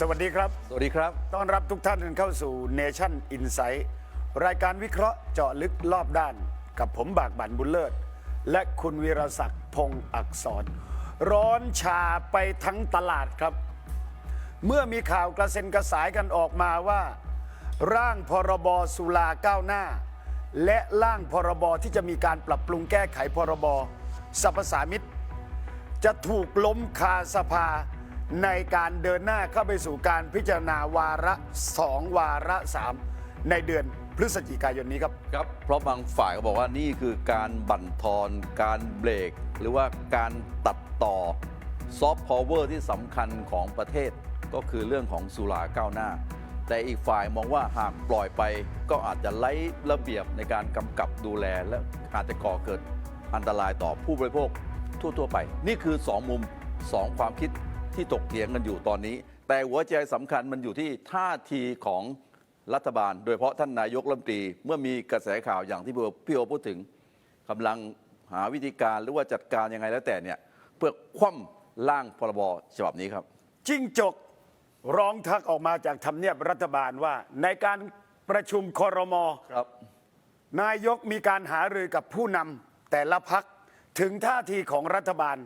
สวัสดีครับ สวัสดีครับ ต้อนรับทุกท่านเข้าสู่ Nation Insight รายการวิเคราะห์เจาะลึกรอบด้าน กับผมบากบั่นบุญเลิศ และคุณวีรศักดิ์พงศ์อักษร ร้อนชาไปทั้งตลาดครับ เมื่อมีข่าวกระเซ็นกระสายกันออกมาว่า ร่างพรบสุราก้าวหน้า และร่างพรบที่จะมีการปรับปรุงแก้ไขพรบสรรพสามิตจะถูกล้มคาสภา ในการเดินหน้าเข้าไปสู่การพิจารณาวาระสองวาระสามในเดือนพฤศจิกายนนี้ครับ ครับเพราะบางฝ่ายก็บอกว่านี่คือการบั่นทอน การเบรก หรือว่าการตัดต่อซอฟต์พาวเวอร์ที่สำคัญของประเทศ ก็คือเรื่องของสุราก้าวหน้า แต่อีกฝ่ายมองว่าหากปล่อยไปก็อาจจะไร้ระเบียบในการกำกับดูแล และอาจจะก่อเกิดอันตรายต่อผู้บริโภคทั่ว ๆ ไป นี่คือ 2 มุม 2 ความคิด ที่ตกเถียงกันอยู่ตอนนี้ แต่หัวใจสำคัญมันอยู่ที่ท่าทีของรัฐบาล โดยเฉพาะท่านนายกรัฐมนตรีเมื่อมีกระแสข่าวอย่างที่พี่โอพูดถึงกำลังหาวิธีการหรือว่าจัดการยังไงแล้วแต่เนี่ยเพื่อคว่ำร่างพรบฉบับนี้ครับจิ้งจกร้องทักออกมาจากทำเนียบรัฐบาลว่า ในการประชุมครมครับ นายกมีการหารือกับผู้นำแต่ละพักถึงท่าทีของรัฐบาล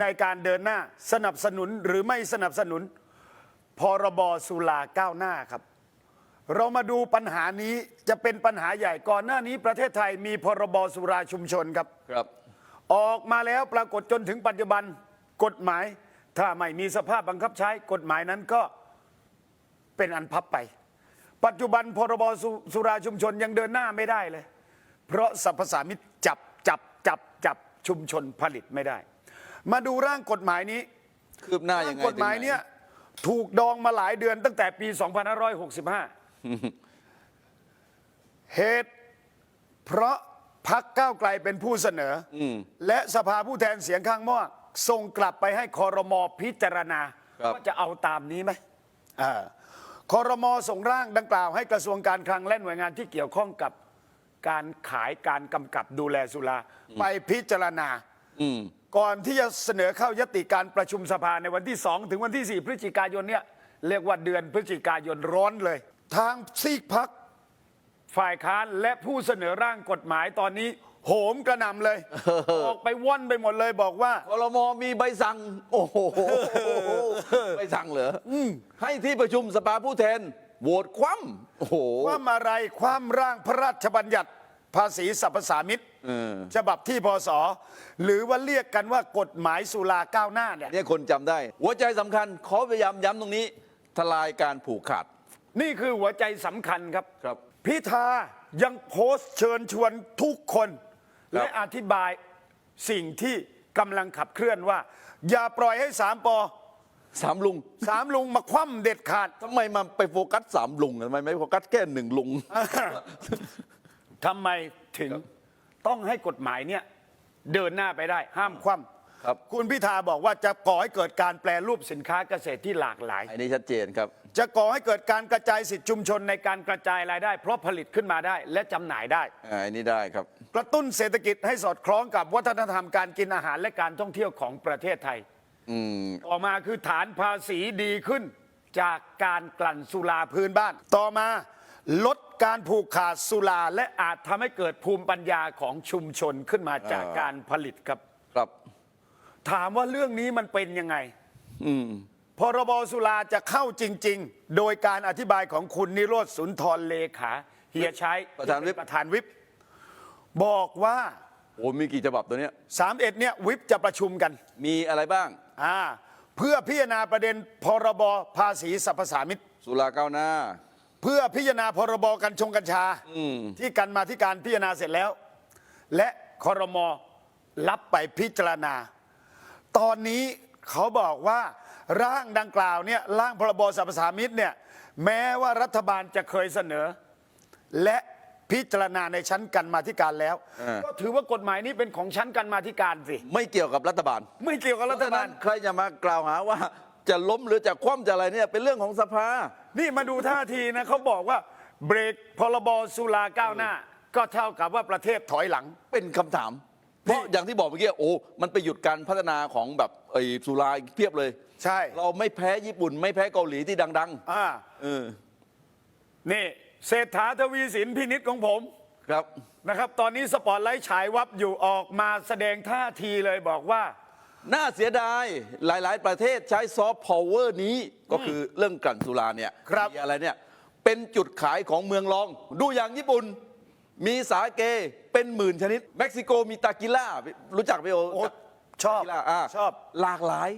ในการเดินหน้าสนับสนุนหรือไม่สนับสนุน พรบสุราก้าวหน้าครับ เรามาดูปัญหานี้จะเป็นปัญหาใหญ่ก่อนหน้านี้ประเทศไทยมีพรบสุราชุมชนครับครับ ออกมาแล้วปรากฏจนถึงปัจจุบันกฎหมาย ถ้าไม่มีสภาพบังคับใช้กฎหมายนั้นก็เป็นอันพับไป ปัจจุบันพรบสสุราชุมชนยังเดินหน้าไม่ได้เลย เพราะสรรพสามิตจับจับจับจับชุมชนผลิตไม่ได้ มาดูร่างกฎหมายนี้คืบหน้ายังไงกฎหมายถึงไหเนี้ยถูกดองมาหลายเดือนตั้งแต่ปี 2565 เหตุ เพราะพักก้าวไกลเป็นผู้เสนออและสภาผู้แทนเสียงข้างมากส่งกลับไปให้คอรมอพิจารณาครับ ว่าจะเอาตามนี้ไหมอ่าคอรมอส่งร่างดังกล่าวให้กระทรวงการคลังและหน่วยงานที่เกี่ยวข้องกับการขายการกำกับดูแลสุราไปพิจารณาอืม ก่อนที่จะเสนอเข้ายติการประชุมสภาในวันที่ 2 ถึงวันที่ 4 พฤศจิกายนเนี่ยเรียกว่าเดือนพฤศจิกายนร้อนเลย ทางซีกพักฝ่ายค้านและผู้เสนอร่างกฎหมายตอนนี้ โหมกระหน่ำเลย ออกไปว่อนไปหมดเลยบอกว่าครมมีใบสั่ง โอ้โห ใบสั่งเหรออให้ที่ประชุมสภาผู้แทนโหวตคว่ำโอ้โห ความอะไรความร่างพระราชบัญญัติ ภาษีสรรพสามิตเออฉบับที่พศหรือว่าเรียกกันว่ากฎหมายสุราก้าวหน้าเนี่ยเนี่ยคนจำได้ หัวใจสำคัญขอพยายามย้ำตรงนี้ ทลายการผูกขาด นี่คือหัวใจสำคัญครับ ครับ พิธายังโพสต์เชิญชวนทุกคน ครับ และอธิบายสิ่งที่กำลังขับเคลื่อนว่า อย่าปล่อยให้สามปอสามลุงสามลุงมาคว่ำเด็ดขาด ทำไมมาไปโฟกัสสามลุงทำไมไม่โฟกัสแค่หนึ่งลุง ทำไมถึงต้องให้กฎหมายเนี่ยเดินหน้าไปได้ห้ามคว่ำครับ คุณพิธาบอกว่าจะก่อให้เกิดการแปลรูปสินค้าเกษตรที่หลากหลาย อันนี้ชัดเจนครับ จะก่อให้เกิดการกระจายสิทธิชุมชนในการกระจายรายได้ เพราะผลิตขึ้นมาได้และจำหน่ายได้ อ่าอันนี้ได้ครับ กระตุ้นเศรษฐกิจให้สอดคล้องกับวัฒนธรรมการกินอาหารและการท่องเที่ยวของประเทศไทย อืม ต่อมาคือฐานภาษีดีขึ้นจากการกลั่นสุราพื้นบ้าน ต่อมาลด การผูกขาดสุราและอาจทำให้เกิดภูมิปัญญาของชุมชนขึ้นมาจากอ่าการผลิตครับ ครับ ถามว่าเรื่องนี้มันเป็นยังไงอืมพรบสุราจะเข้าจริง ๆ โดยการอธิบายของคุณนิโรธสุนทรเลขาเฮียชัยประธานวิป ประธานวิป บอกว่า โอ้มีกี่ฉบับตัวเนี้ย3เอ็ดเนี่ยวิปจะประชุมกัน มีอะไรบ้าง อ่าเพื่อพิจารณาประเด็นพรบภาษีสรรพสามิตสุราก้าวหน้า เพื่อพิจารณาพรบกัญชงกัญชาที่กันมาที่การพิจารณาเสร็จแล้ว และคอรมอรับไปพิจารณา ตอนนี้เขาบอกว่าร่างดังกล่าวเนี่ยร่างพรบสรรพสามิตเนี่ยแม้ว่ารัฐบาลจะเคยเสนอ และพิจารณาในชั้นกันมาธิการแล้วเออก็ถือว่ากฎหมายนี้เป็นของชั้นกันมาธิการสิไม่เกี่ยวกับรัฐบาล ไม่เกี่ยวกับรัฐบาลเพะฉะนั้นใครจะมากล่าวหาว่า จะล้มหรือจะคว่ำจะอะไรเนี่ยเป็นเรื่องของสภา นี่มาดูท่าทีนะเขาบอกว่าเบรกพรบสุราก้าวหน้า ก็เท่ากับว่าประเทศถอยหลัง เป็นคำถาม เพราะอย่างที่บอกเมื่อกี้โอ้มันไปหยุดการพัฒนาของแบบไอ้สุราอีกเพียบเลย ใช่เราไม่แพ้ญี่ปุ่น ไม่แพ้เกาหลีที่ดังอ่าๆเออนี่เศรษฐาทวีสินพินิษของผม ครับ นะครับตอนนี้สปอตไลท์ฉายวับอยู่ออกมาแสดงท่าทีเลยบอกว่า น่าเสียดายหลาย ๆ ประเทศใช้ซอฟต์พาวเวอร์นี้ก็คือเรื่องกลั่นสุราเนี่ยครับมีอะไรเนี่ยเป็นจุดขายของเมืองรอง ดูอย่างญี่ปุ่น มีสาเกเป็นหมื่นชนิด เม็กซิโกมีตากิล่า รู้จักไหมโอโอ้ชอบตากิล่าอ่าชอบ หลากหลาย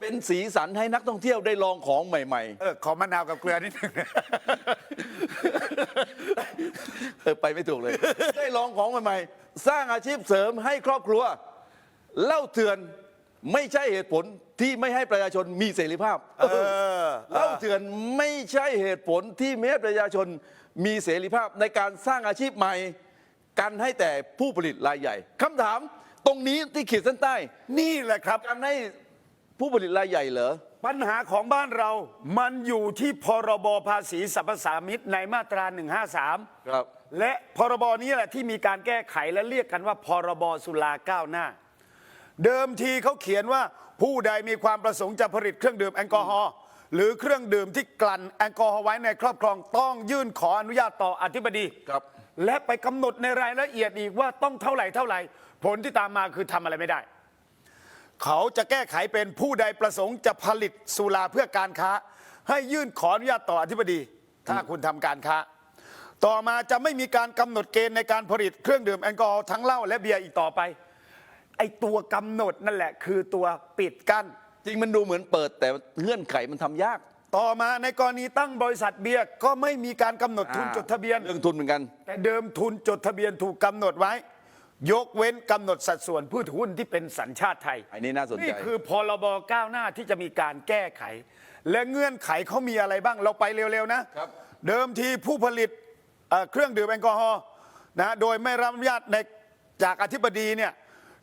เป็นสีสันให้นักท่องเที่ยวได้ลองของใหม่เออขอมะนาวกับเกลือนิดนึงๆเออไปไม่ถูกเลย ได้ลองของใหม่ๆ สร้างอาชีพเสริมให้ครอบครัวเหล้าเถื่อน ไม่ใช่เหตุผลที่ไม่ให้ประชาชนมีเสรีภาพเออเหล้าเถื่อนไม่ใช่เหตุผลที่ไม่ให้ประชาชนมีเสรีภาพในการสร้างอาชีพใหม่ กันให้แต่ผู้ผลิตรายใหญ่คำถามตรงนี้ที่ขีดเส้นใต้ นี่แหละครับกันให้ผู้ผลิตรายใหญ่เหรอ ปัญหาของบ้านเรา มันอยู่ที่พรบภาษีสรรพสามิตในมาตรา 153 ครับ และพรบนี้แหละที่มีการแก้ไขและเรียกกันว่า พรบสุราก้าวหน้า เดิมทีเขาเขียนว่าผู้ใดมีความประสงค์จะผลิตเครื่องดื่มแอลกอฮอล์หรือเครื่องดื่มที่กลั่นแอลกอฮอล์ไว้ในครอบครองต้องยื่นขออนุญาตต่ออธิบดีครับ และไปกำหนดในรายละเอียดอีกว่าต้องเท่าไหร่เท่าไหร่ ผลที่ตามมาคือทำอะไรไม่ได้ เขาจะแก้ไขเป็นผู้ใดประสงค์จะผลิตสุราเพื่อการค้า ให้ยื่นขออนุญาตต่ออธิบดี ถ้าคุณทำการค้า ต่อมาจะไม่มีการกำหนดเกณฑ์ในการผลิตเครื่องดื่มแอลกอฮอล์ทั้งเหล้าและเบียร์อีกต่อไป ไอตัวกำหนดนั่นแหละ คือตัวปิดกั้น จริงมันดูเหมือนเปิดแต่เงื่อนไขมันทำยากต่อมาในกรณีตั้งบริษัทเบียร์ก็ไม่มีการกำหนดทุนจดทะเบียน เรื่องทุนเหมือนกัน แต่เดิมทุนจดทะเบียนถูกกำหนดไว้ ยกเว้นกำหนดสัดส่วนผู้ถือหุ้นที่เป็นสัญชาติไทยอันนี้น่าสนใจ นี่คือพรบก้าวหน้าที่จะมีการแก้ไข และเงื่อนไขเขามีอะไรบ้างเราไปเร็วๆนะครับ เดิมทีผู้ผลิตเอ่อเครื่องดื่มแอลกอฮอล์นะโดยไม่รับอนุญาตในจากอธิบดีเนี่ย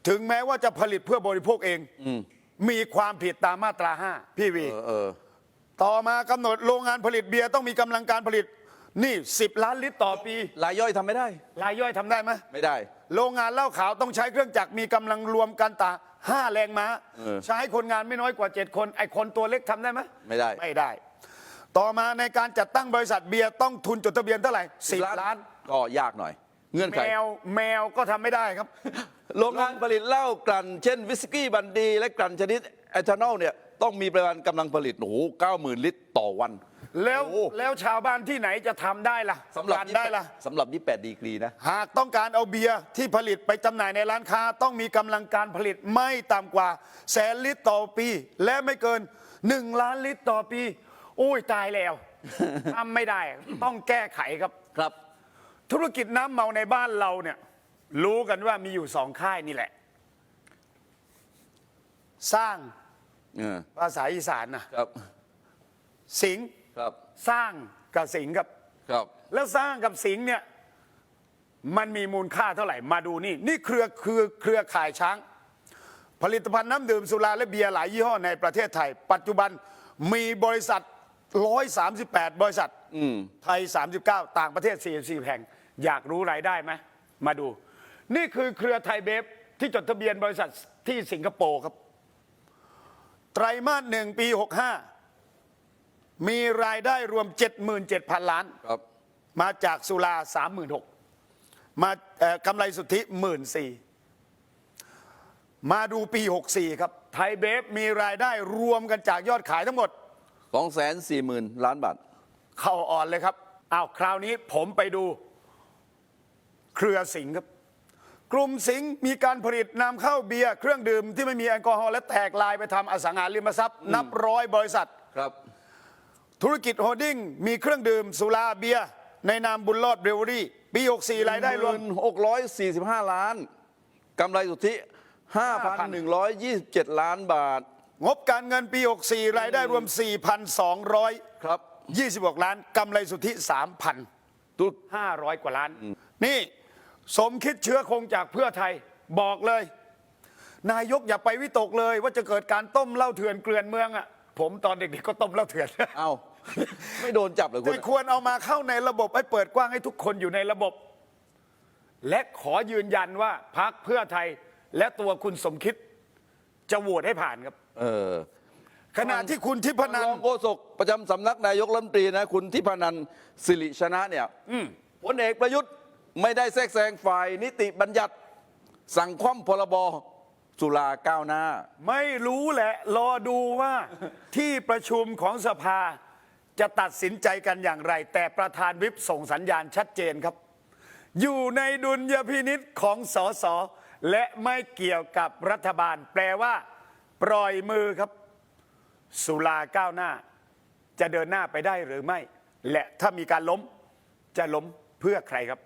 ถึงแม้ว่าจะผลิตเพื่อบริโภคเองมีความผิดตามมาตรา5พี่วีเออเออต่อมากำหนดโรงงานผลิตเบียร์ต้องมีกำลังการผลิตนี่10ล้านลิตรต่อปีรายย่อยทำไม่ได้รายย่อยทำได้ไหมไม่ได้ โรงงานเหล้าขาวต้องใช้เครื่องจักรมีกำลังรวมกันตาห้าแรงม้าเออใช้คนงานไม่น้อยกว่า 7 คนไอ้คนตัวเล็กทำได้ไหมไม่ได้ไม่ได้ ต่อมาในการจัดตั้งบริษัทเบียร์ต้องทุนจดทะเบียนเท่าไหร่สิบล้านก็ยากหน่อย เงื่อนแมไขวแมวก็ทำไม่ได้ครับ โรงงานผลิตเหล้ากลั่นเช่นวิสกี้บันดี และกลั่นชนิดเอทานอลเนี่ยต้องมีปริมาณกำลังผลิตโอ้โหเก้าหมื่นลิตรต่อวัน แล้วโอ้แล้วชาวบ้านที่ไหนจะทำได้ล่ะสำหรับการยี่ได้ล่ะ สำหรับยี่แปดดีกรีนะ หากต้องการเอาเบียร์ที่ผลิตไปจำหน่ายในร้านค้า ต้องมีกำลังการผลิตไม่ต่ำกว่าแสนลิตรต่อปี และไม่เกิน 1 ล้านลิตรต่อปีอุ้ยตายแล้ว ทำไม่ได้ต้องแก้ไขครับ ครับ ธุรกิจน้ำเมาในบ้านเราเนี่ย รู้กันว่ามีอยู่สองค่ายนี่แหละ สร้างเออภาษาอีสานนะครับสิงห์ครับสร้างกับสิงห์ครับ ครับแล้วสร้างกับสิงห์เนี่ย มันมีมูลค่าเท่าไหร่มาดูนี่ นี่เครือคือเครือข่ายช้าง ผลิตภัณฑ์น้ำดื่มสุราและเบียร์หลายยี่ห้อในประเทศไทย ปัจจุบันมีบริษัท 138 บริษัทไทย 39 ต่างประเทศ44แห่ง อยากรู้รายได้ไหมมาดู นี่คือเครือไทยเบฟที่จดทะเบียนบริษัทที่สิงคโปร์ครับ ไตรมาสหนึ่งปี 65 มีรายได้รวม 77,000 ล้าน ครับ มาจากสุราสามหมื่นหกมาเอ่อกำไรสุทธิหมื่นสี่มาดูปี 64 ครับ ไทยเบฟมีรายได้รวมกันจากยอดขายทั้งหมดสองแสนสี่หมื่นล้านบาท เข้าอ่อนเลยครับอ้าวคราวนี้ผมไปดูเครือสิงห์ครับ กลุ่มสิงห์มีการผลิตนำเข้าเบียร์เครื่องดื่มที่ไม่มีแอลกอฮอล์และแตกลายไปทำอสังหาริมทรัพย์ นับร้อยบริษัท ครับ ธุรกิจโฮลดิ้งมีเครื่องดื่มสุราเบียร์ในนามบุญรอดเบรวอรี่ปี 64 รายได้รวมหกร้อยสี่สิบห้าล้าน กำไรสุทธิห้าพันหนึ่งร้อยยี่สิบเจ็ดล้านบาท งบการเงินปี 64 รายได้รวม 4,226ครับล้านกำไรสุทธิตุก3,500 กว่าล้าน นี่ สมคิดเชื้อคงจากเพื่อไทยบอกเลย นายกอย่าไปวิตกเลย ว่าจะเกิดการต้มเหล้าเถื่อนเกลื่อนเมืองอะผมตอนเด็กๆก็ต้มเหล้าเถื่อน เอ้าไม่โดนจับเหรอคุแต่ณควรเอามาเข้าในระบบให้เปิดกว้างให้ทุกคนอยู่ในระบบ และขอยืนยันว่าพักเพื่อไทยและตัวคุณสมคิด จะโหวตให้ผ่านครับ เออ ขณะที่คุณทิพนันรองโฆษกประจำสำนักนายกรัฐมนตรีนะ คุณทิพนันสิริชนะเนี่ยพลเอกประยุทธ์ ไม่ได้แทรกแซงฝ่ายนิติบัญญัติ สั่งคว่ำพรบสุราก้าวหน้า ไม่รู้แหละ รอดูว่าที่ประชุมของสภาจะตัดสินใจกันอย่างไร แต่ประธานวิปส่งสัญญาณชัดเจนครับ อยู่ในดุลยพินิษของสสและไม่เกี่ยวกับรัฐบาล แปลว่า ปล่อยมือครับ สุราก้าวหน้า จะเดินหน้าไปได้หรือไม่ และถ้ามีการล้มจะล้มเพื่อใครครับ